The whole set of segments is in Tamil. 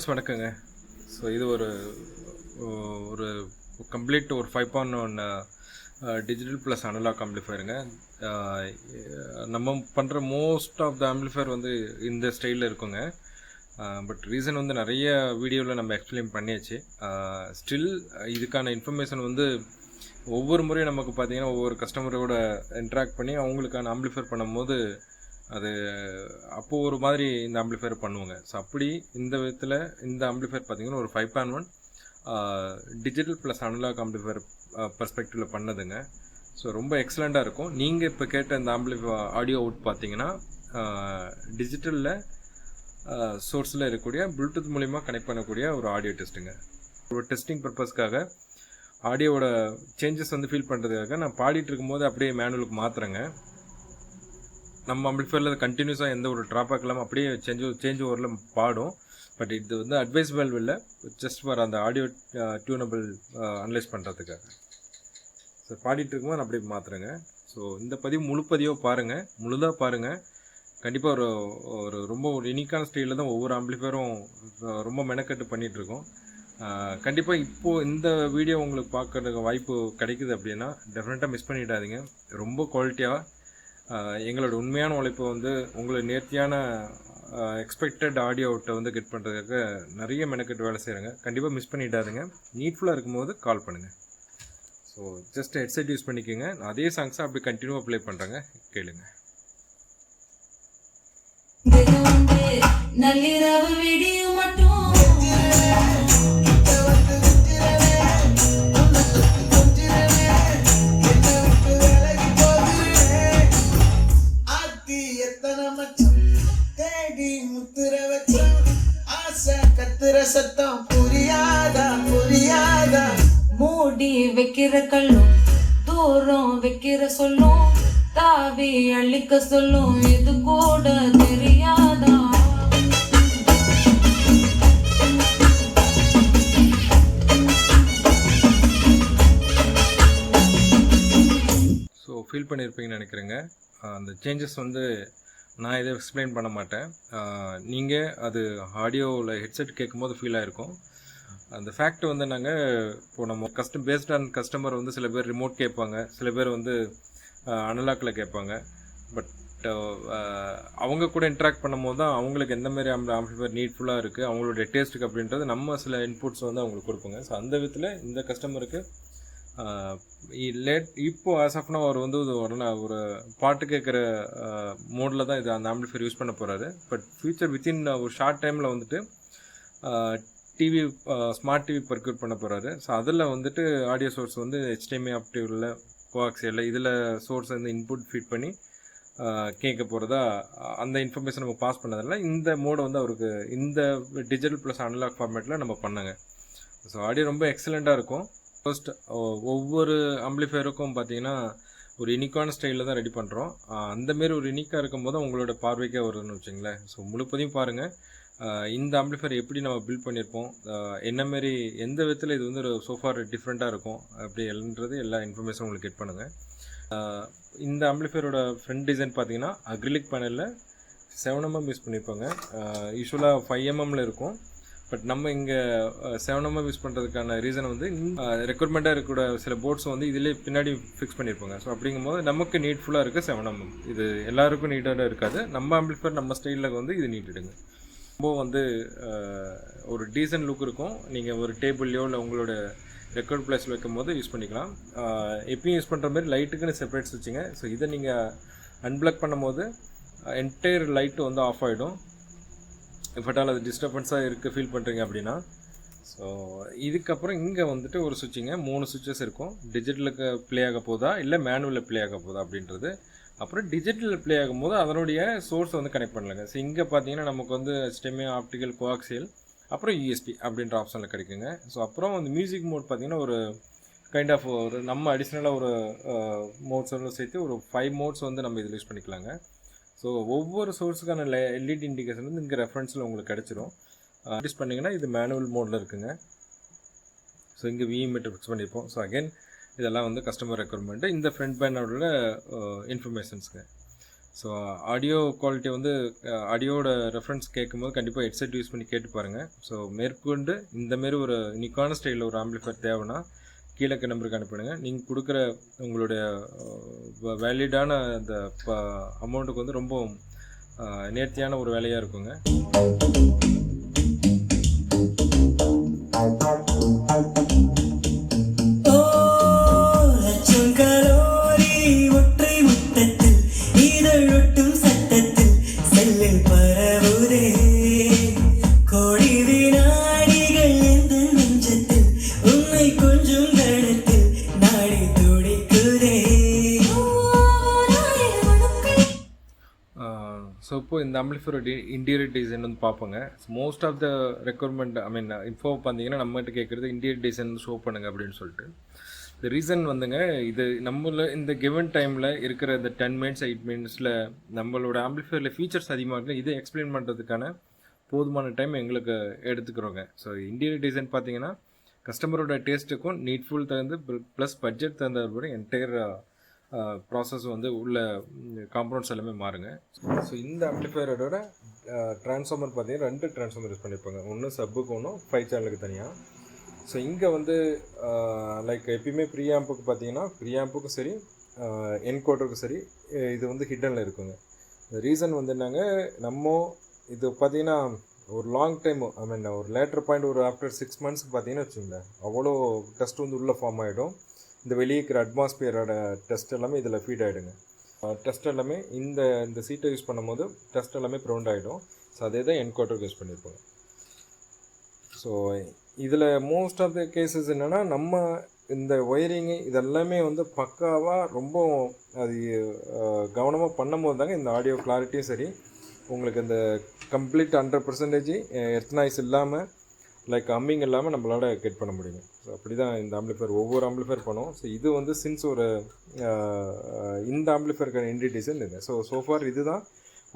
ஃப்ரெண்ட்ஸ் வணக்கங்க. ஸோ இது ஒரு ஒரு கம்ப்ளீட் ஒரு five point one digital plus analog ஆம்பிளிஃபயருங்க நம்ம பண்ணுற மோஸ்ட் ஆஃப் த ஆம்பிளிஃபயர் வந்து இந்த ஸ்டைலில் இருக்குங்க. பட் ரீசன் வந்து நிறைய வீடியோவில் நம்ம எக்ஸ்பிளைன் பண்ணியாச்சு. ஸ்டில் இதுக்கான இன்ஃபர்மேஷன் வந்து ஒவ்வொரு முறையும் நமக்கு பார்த்தீங்கன்னா ஒவ்வொரு கஸ்டமரோட இன்ட்ராக்ட் பண்ணி அவங்களுக்கான ஆம்பிளிஃபயர் பண்ணும்போது அது அப்போது ஒரு மாதிரி இந்த ஆம்பிளிஃபயர் பண்ணுவாங்க. ஸோ அப்படி இந்த விதத்தில் இந்த ஆம்பிளிஃபயர் பார்த்தீங்கன்னா ஒரு five point one digital plus analogue amplifier பர்ஸ்பெக்டிவில் பண்ணதுங்க. ஸோ ரொம்ப எக்ஸலண்ட்டாக இருக்கும். நீங்கள் இப்போ கேட்ட இந்த ஆம்பிளிஃபை ஆடியோ அவுட் பார்த்தீங்கன்னா டிஜிட்டலில் சோர்ஸில் இருக்கக்கூடிய ப்ளூடூத் மூலிமா கனெக்ட் பண்ணக்கூடிய ஒரு ஆடியோ டெஸ்ட்டுங்க ஒரு டெஸ்டிங் பர்பஸ்க்காக ஆடியோவோட சேஞ்சஸ் வந்து ஃபீல் பண்ணுறதுக்காக நான் பாடிட்டு இருக்கும்போது அப்படியே மேனுவலுக்கு மாற்றுறேங்க நம்ம அம்பிளிஃபயரில் கண்டினியூஸாக எந்த ஒரு ட்ராபேக் இல்லாமல் அப்படியே சேஞ்ச் சேஞ்ச் ஓவரில் பாடும். பட் இது வந்து அட்வைஸபிள் இல்லை. ஜஸ்ட் ஃபார் அந்த ஆடியோ டியூனபிள் அனலைஸ் பண்ணுறதுக்காக ஸோ பாடிட்டு இருக்கும்போது நான் அப்படியே மாற்றுறேங்க ஸோ இந்த பதிவு முழு பதிவாக பாருங்கள் முழுதாக பாருங்கள் கண்டிப்பாக ஒரு ஒரு ரொம்ப ஒரு யூனிக்கான ஸ்டைலில் தான் ஒவ்வொரு ஆம்பிளிஃபயரும் ரொம்ப மெனக்கட்டு பண்ணிகிட்ருக்கோம் கண்டிப்பாக இப்போது இந்த வீடியோ உங்களுக்கு பார்க்குறதுக்கு வாய்ப்பு கிடைக்குது அப்படின்னா டெஃபினட்டாக மிஸ் பண்ணிடாதீங்க. ரொம்ப குவாலிட்டியாக எங்களோட உண்மையான உழைப்பு வந்து உங்களை நேர்த்தியான எக்ஸ்பெக்டட் ஆடியோ அவுட்டை வந்து கெட் பண்ணுறதுக்காக நிறைய மெனக்கெட்டு வேலை செய்கிறாங்க கண்டிப்பாக மிஸ் பண்ணிடாதுங்க. நீட்ஃபுல்லாக இருக்கும்போது கால் பண்ணுங்கள் ஸோ ஜஸ்ட் ஹெட்செட் யூஸ் பண்ணிக்கோங்க. நான் அதே சாங்ஸை அப்படி கண்டினியூவாக ப்ளே பண்ணுறேங்க கேளுங்க. நள்ளிரவு விடியும் மட்டும். வைக்கிற கல்லும் தூரம் வைக்கிற சொல்லும் தாவி அள்ளிக்க சொல்லும் இது கூட தெரியாதா? ஸோ ஃபீல் பண்ணியிருப்பீங்கன்னு நினைக்கிறேங்க. அந்த சேஞ்சஸ் வந்து நான் இதை எக்ஸ்பிளைன் பண்ண மாட்டேன். நீங்கள் அது ஆடியோவில் ஹெட்செட் கேட்கும்போது ஃபீல் ஆகிருக்கும் அந்த ஃபேக்ட் வந்து நாங்கள் இப்போ நம்ம கஸ்டம் பேஸ்ட் ஆன் கஸ்டமர் வந்து சில பேர் ரிமோட் கேட்பாங்க. சில பேர் வந்து அனலாக்கில் கேட்பாங்க. பட் அவங்க கூட இன்ட்ராக்ட் பண்ணும்போது தான் அவங்களுக்கு எந்த மாதிரி ஆம்பிளிஃபையர் நீட்ஃபுல்லாக இருக்குது அவங்களுடைய டேஸ்ட்டுக்கு அப்படின்றது நம்ம சில இன்புட்ஸ் வந்து அவங்களுக்கு கொடுப்போங்க. ஸோ அந்த விதத்தில் இந்த கஸ்டமருக்கு லேட் இப்போ ஆஸ் ஆஃப் அவர் வந்து இது உடனே ஒரு பாட்டு கேட்குற மோடில் தான் இது அந்த ஆம்பிளிஃபையர் யூஸ் பண்ண போகிறாரு பட் ஃபியூச்சர் வித்தின் ஒரு ஷார்ட் டைமில் வந்துட்டு டிவி ஸ்மார்ட் டிவி பர்க்யூட் பண்ண போகிறாரு ஸோ அதில் வந்துட்டு ஆடியோ சோர்ஸ் வந்து ஹெச்டிஎம்ஏ ஆப்டிவில் கோஆக்சியில் இதில் சோர்ஸ் வந்து இன்புட் ஃபீட் பண்ணி கேட்க போகிறதா அந்த இன்ஃபர்மேஷன் நம்ம பாஸ் பண்ணதில்ல. இந்த மோடை வந்து அவருக்கு இந்த டிஜிட்டல் ப்ளஸ் அனலாக் ஃபார்மேட்டில் நம்ம பண்ணாங்க. ஸோ ஆடியோ ரொம்ப எக்ஸலண்ட்டாக இருக்கும். ஃபர்ஸ்ட் ஒவ்வொரு அம்பிளிஃபயருக்கும் பார்த்தீங்கன்னா ஒரு யூனிக்கான ஸ்டைலில் தான் ரெடி பண்ணுறோம் அந்தமாரி ஒரு யூனிக்காக இருக்கும்போது உங்களோட பார்வைக்கே வருதுன்னு வச்சுங்களேன். ஸோ முழுப்பதையும் பாருங்கள் இந்த அம்பிளிஃபயர் எப்படி நம்ம பில்ட் பண்ணியிருப்போம் என்ன மாரி எந்த விதத்தில் இது வந்து ஒரு சோஃபார் டிஃப்ரெண்ட்டாக இருக்கும்? அப்படி எல்லான்றது எல்லா இன்ஃபர்மேஷன் உங்களுக்கு கெட் பண்ணுங்கள் இந்த அம்பிளிஃபயரோட ஃப்ரண்ட் டிசைன் பார்த்தீங்கன்னா அக்ரிலிக் பேனலில் செவன் எம்எம் யூஸ் பண்ணியிருப்பாங்க யூஸ்வலாக ஃபைவ் எம்எம்மில் இருக்கும். பட் நம்ம இங்கே செவன் எம்எம் யூஸ் பண்ணுறதுக்கான ரீசன் வந்து ரெக்குவயர்மெண்ட்டாக இருக்கக்கூட சில போர்ட்ஸும் வந்து இதிலே பின்னாடி ஃபிக்ஸ் பண்ணியிருப்பாங்க ஸோ அப்படிங்கும்போது நமக்கு நீட்ஃபுல்லாக இருக்குது செவன் எம்எம் இது எல்லாருக்கும் நீட்டாக இருக்காது. நம்ம ஆம்பிளிஃபயர் நம்ம ஸ்டைலில் வந்து இது நீட்டிடுங்க ரொம்ப வந்து ஒரு டீசன்ட் லுக் இருக்கும். நீங்கள் ஒரு டேபிள்லையோ இல்லை உங்களோட ரெக்கார்ட் பிளேஸில் வைக்கும் போது யூஸ் பண்ணிக்கலாம் எப்பயும் யூஸ் பண்ணுற மாதிரி லைட்டுக்குன்னு செப்பரேட் வச்சுங்க ஸோ இதை நீங்கள் அன்பிளக் பண்ணும்போது என்டையர் லைட்டு வந்து ஆஃப் ஆகிடும் இஃபட்டால் அது டிஸ்டர்பன்ஸாக இருக்குது ஃபீல் பண்ணுறீங்க அப்படின்னா. ஸோ இதுக்கப்புறம் இங்கே வந்துட்டு ஒரு சுவிட்சிங்க மூணு சுவிட்சஸ் இருக்கும். டிஜிட்டலுக்கு ப்ளே ஆக போதா இல்லை மேனுவலில் ப்ளே ஆக போதா அப்படின்றது. அப்புறம் டிஜிட்டல் ப்ளே ஆகும்போது அதனுடைய சோர்ஸை வந்து கனெக்ட் பண்ணலங்க. ஸோ இங்கே பார்த்தீங்கன்னா நமக்கு வந்து ஸ்டெமே ஆப்டிக்கல் கோஆக்சியல் அப்புறம் யூஎஸ்பி அப்படின்ற ஆப்ஷனில் கிடைக்குங்க. ஸோ அப்புறம் வந்து மியூசிக் மோட் பார்த்தீங்கன்னா ஒரு கைண்ட் ஆஃப் ஒரு நம்ம அடிஷ்னலாக ஒரு மோட்ஸோட சேர்த்து ஒரு ஃபைவ் மோட்ஸ் வந்து நம்ம இதில் யூஸ் பண்ணிக்கலாங்க. ஸோ ஒவ்வொரு சோர்ஸுக்கான எல்இடி இண்டிகேஷன் வந்து இங்கே ரெஃபரன்ஸில் உங்களுக்கு கிடச்சிரும். யூஸ் பண்ணிங்கன்னா இது மேனுவல் மோடில் இருக்குங்க. ஸோ இங்கே விஇ மீட்டர் ஃபிக்ஸ் பண்ணியிருப்போம் ஸோ அகைன் இதெல்லாம் வந்து கஸ்டமர் ரெக்குவயர்மெண்ட்டு இந்த ஃப்ரண்ட் பேனோட இன்ஃபர்மேஷன்ஸுங்க ஸோ ஆடியோ குவாலிட்டி வந்து ஆடியோட ரெஃபரன்ஸ் கேட்கும்போது கண்டிப்பாக ஹெட்செட் யூஸ் பண்ணி கேட்டு பாருங்கள் ஸோ மேற்கொண்டு இந்தமாரி ஒரு நிக்கான ஸ்டைலில் ஒரு ஆம்பிளிஃபயர் தேவைன்னா கீழே இருக்க நம்பருக்கு அனுப்பிடுங்க நீங்கள் கொடுக்குற உங்களுடைய வேலிடான அந்த ப அமௌண்ட்டுக்கு வந்து ரொம்ப நேர்த்தியான ஒரு வேலையாக இருக்குங்க. இந்த ஆம்பிளிஃபையரோட இன்டீரியர் டிசைன் வந்து பார்ப்போங்க. Most of the requirement I mean info பார்த்தீங்கன்னா நம்மகிட்ட கேட்குறது இன்டீரியர் டிசைன் ஷோ பண்ணுங்க அப்படின்னு சொல்லிட்டு. இந்த ரீசன் வந்துங்க இது நம்மள இந்த கிவன் டைமில் இருக்கிற இந்த டென் மினிட்ஸ் எயிட் மினிட்ஸில் நம்மளோட ஆம்பிளிஃபையரில் ஃபீச்சர்ஸ் அதிகமாக இருக்கு இதை எக்ஸ்பிளைன் பண்ணுறதுக்கான போதுமான டைம் எங்களுக்கு எடுத்துக்கிறோங்க. ஸோ இன்டீரியர் டிசைன் பார்த்தீங்கன்னா கஸ்டமரோட டேஸ்ட்டுக்கும் நீட்ஃபுல் தகுந்து ப்ளஸ் பட்ஜெட் தகுந்த என்டையர் ப்ராசஸ் வந்து உள்ள காம்பனண்ட்ஸ் எல்லாமே மாறுங்க. ஸோ இந்த ஆம்பிளிஃபையரோட ட்ரான்ஸ்ஃபார்மர் பார்த்தீங்கன்னா ரெண்டு ட்ரான்ஸ்ஃபார்மர் யூஸ் பண்ணியிருப்பாங்க ஒன்று சப்புக்கு ஒன்றும் ஃபைவ் சேனலுக்கு தனியாக ஸோ இங்கே வந்து லைக் எப்பயுமே ப்ரீஆம்புக்கு பார்த்தீங்கன்னா ப்ரீஆம்புக்கும் சரி என்கோட்டருக்கும் சரி இது வந்து ஹிட்டனில் இருக்குங்க. ரீசன் வந்து என்னங்க நம்ம இது பார்த்தீங்கன்னா ஒரு லாங் டைம் ஐ மீன் ஒரு லேட்டர் பாயிண்ட் ஒரு ஆஃப்டர் சிக்ஸ் மந்த்ஸ்க்கு பார்த்தீங்கன்னா வச்சுங்களேன் அவ்வளோ டஸ்ட் வந்து உள்ளே ஃபார்ம் ஆகிடும் இந்த வெளியே இருக்கிற அட்மாஸ்பியரோட டெஸ்ட் எல்லாமே இதில் ஃபீட் ஆகிடுங்க டெஸ்ட் எல்லாமே இந்த இந்த சீட்டை யூஸ் பண்ணும்போது டெஸ்ட் எல்லாமே ப்ரௌண்ட் ஆகிடும் ஸோ அதே தான் என்கோட்டருக்கு யூஸ் பண்ணியிருப்பாங்க ஸோ இதில் மோஸ்ட் ஆஃப் த கேசஸ் என்னென்னா நம்ம இந்த ஒயரிங்கு இதெல்லாமே வந்து பக்காவாக ரொம்ப அது கவனமாக பண்ணும்போது தாங்க இந்த ஆடியோ கிளாரிட்டியும் சரி உங்களுக்கு இந்த கம்ப்ளீட் ஹண்ட்ரட் பர்சன்டேஜ் எர்த்னாய்ஸ் இல்லாமல் லைக் அம்மிங் இல்லாமல் நம்மளால் கெட் பண்ண முடியும் ஸோ அப்படி தான் இந்த ஆம்பிளிஃபையர் ஒவ்வொரு ஆம்பிளிஃபையர் பண்ணோம் ஸோ இது வந்து சின்ஸ் ஒரு இந்த ஆம்பிளிஃபையருக்கான என்ட்ரி டிசைன் இது. ஸோ சோஃபார் இது தான்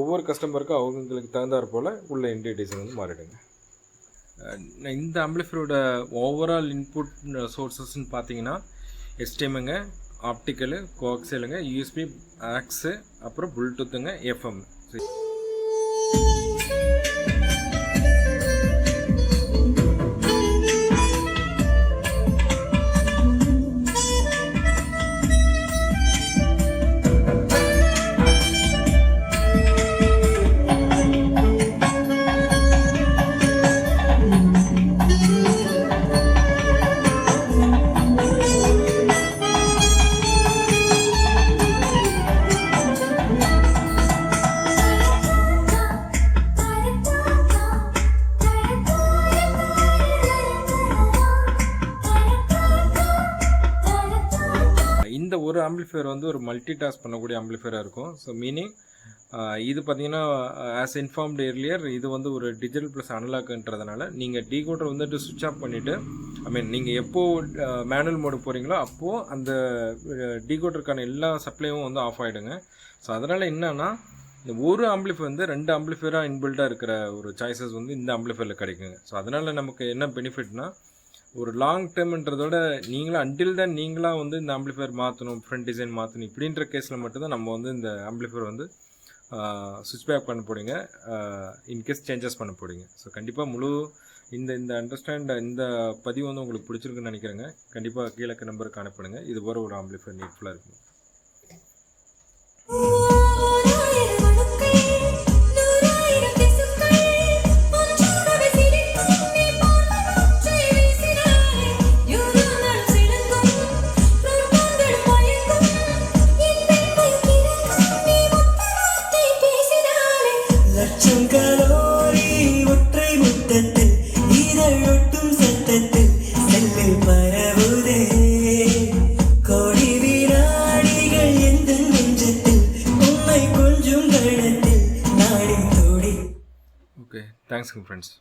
ஒவ்வொரு கஸ்டமருக்கும் அவங்களுக்கு தகுந்தாற் போல் உள்ள என்ட்ரி டிசைன் வந்து மாறிடுங்க. இந்த ஆம்பிளிஃபையரோட ஓவரால் இன்புட் சோர்ஸஸ்ன்னு பார்த்தீங்கன்னா எஸ்டிஎம்முங்க ஆப்டிக்கலு கோக்ஸலுங்க யூஎஸ்பி ஆக்ஸு அப்புறம் ப்ளூடூத்துங்க எஃப்எம் ஆம்பிளிஃபையர் வந்து ஒரு மல்டி டாஸ்க் பண்ணக்கூடிய ஆம்பிளிஃபையராக இருக்கும். ஸோ மீனிங் இது பார்த்தீங்கன்னா ஆஸ் இன்ஃபார்ம்டு எர்லியர் இது வந்து ஒரு டிஜிட்டல் ப்ளஸ் அனலாக்ன்றதுனால நீங்கள் டீகோடர் வந்துட்டு சுவிட்ச் ஆஃப் பண்ணிவிட்டு ஐ மீன் நீங்கள் எப்போது மேனுவல் மோடு போகிறீங்களோ அப்போது அந்த டீகோடருக்கான எல்லா சப்ளையும் வந்து ஆஃப் ஆகிடுங்க ஸோ அதனால் என்னன்னா இந்த ஒரு ஆம்பிளிஃபை வந்து ரெண்டு ஆம்பிளிஃபையராக இன்பில்டாக இருக்கிற ஒரு சாய்ஸஸ் வந்து இந்த ஆம்பிளிஃபையரில் கிடைக்குங்க. ஸோ அதனால் நமக்கு என்ன பெனிஃபிட்னா ஒரு லாங் டேர்ம்ன்றதோட நீங்களாக அன்டில் தான் நீங்களாக வந்து இந்த ஆம்பிளிஃபயர் மாற்றணும் ஃப்ரண்ட் டிசைன் மாற்றணும் இப்படின்ற கேஸில் மட்டும்தான் நம்ம வந்து இந்த ஆம்பிளிஃபையர் வந்து சுவிட்ச் பேக் பண்ண போடுங்க இன்கேஸ் சேஞ்சஸ் பண்ண போடுங்க ஸோ கண்டிப்பாக முழு இந்த இந்த அண்டர்ஸ்டாண்ட் இந்த பதிவு வந்து உங்களுக்கு பிடிச்சிருக்குன்னு நினைக்கிறேங்க. கண்டிப்பாக கீழே நம்பருக்கு அனுப்பிடுங்க இது போகிற ஒரு ஆம்பிளிஃபயர் நீட்ஃபுல்லாக இருக்கும். உன்னை கொஞ்சம் கணத்தில் நாடி துடி ஓகே தேங்க்ஸ்ங்க ஃப்ரெண்ட்ஸ்